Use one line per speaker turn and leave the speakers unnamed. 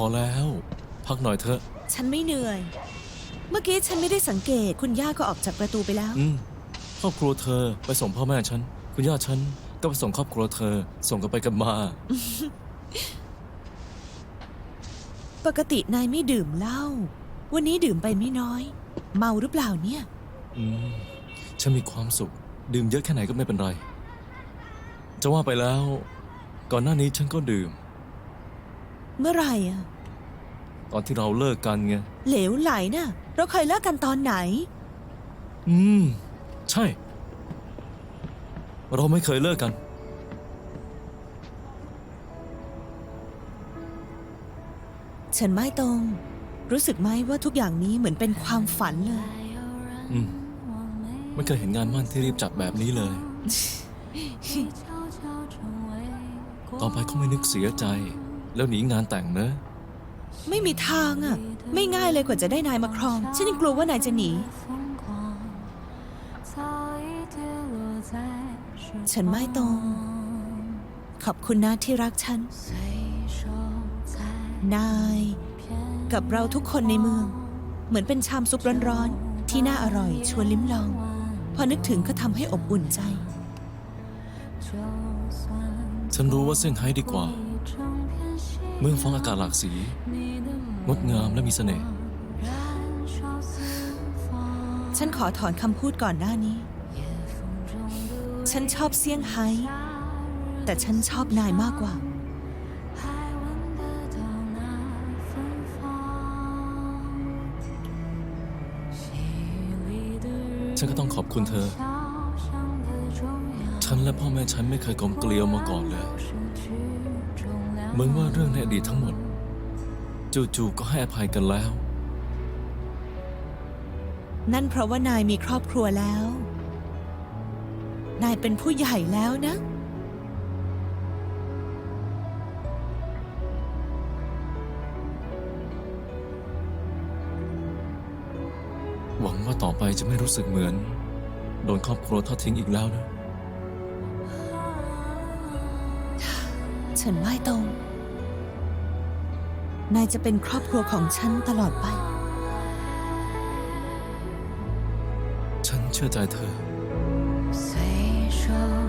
อแล้ว พักหน่อยเถอะ
ฉันไม่เหนื่อย เมื่อกี้ฉันไม่ได้สังเกต คุณย่าก็ออกจากประตูไปแล้ว
อืมครอบครัวเธอไปส่งพ่อแม่ฉัน คุณย่าฉันก็ไปส่งครอบครัวเธอ ส่งกันไปกันมา
ปกตินายไม่ดื่มเหล้า วันนี้ดื่มไปไม่น้อย เมาหรือเปล่าเนี่ย
อืม ฉันมีความสุข ดื่มเยอะแค่ไหนก็ไม่เป็นไร จะว่าไปแล้ว ก่อนหน้านี้ฉันก็ดื่ม
เมื่อไหร่อะ
ตอนที่เราเลิกกันไง
เหลวไหลน่ะเราเคยเลิกกันตอนไหน
อืม ใช่ เราไม่เคยเลิกกัน
ฉันไม่ตรง รู้สึกไหมว่าทุกอย่างนี้เหมือนเป็นความฝันเลย
อืม ไม่เคยเห็นงานมั่นที่รีบจัดแบบนี้เลย ต่อไปก็ไม่นึกเสียใจ แล้วหนีงานแต่งเนอะ
ไม่มีทางอะไม่ง่ายเลยกว่าจะได้นายมาครอง ฉันยังกลัวว่านายจะหนี ฉันไม่ตรง ขอบคุณนะที่รักฉัน นายกับเราทุกคนในเมือง เหมือนเป็นชามซุปร้อนๆ ที่น่าอร่อยชวนลิ้มลอง พอนึกถึงก็ทำให้อบอุ่นใจ
ฉันรู้ว่าเซี่ยงไฮ้ดีกว่า เมืองฟ้องอากาศหลากสี งดงามและมีเสน่ห์
ฉันขอถอนคำพูดก่อนหน้านี้ ฉันชอบเซี่ยงไฮ้ แต่ฉันชอบนายมากกว่า
ฉันก็ต้องขอบคุณเธอ ฉันและพ่อแม่ฉันไม่เคยกลมเกลียวมาก่อนเลย เหมือนว่าเรื่องในอดีตทั้งหมด จู่ๆก็ให้อภัยกันแล้ว
นั่นเพราะว่านายมีครอบครัวแล้ว นายเป็นผู้ใหญ่แล้วนะ
หวังว่าต่อไปจะไม่รู้สึกเหมือน โดนครอบครัวทอดทิ้งอีกแล้วนะ
ฉันไม่ตรง นายจะเป็นครอบครัวของฉันตลอดไป
ฉันเชื่อใจเธอ
随手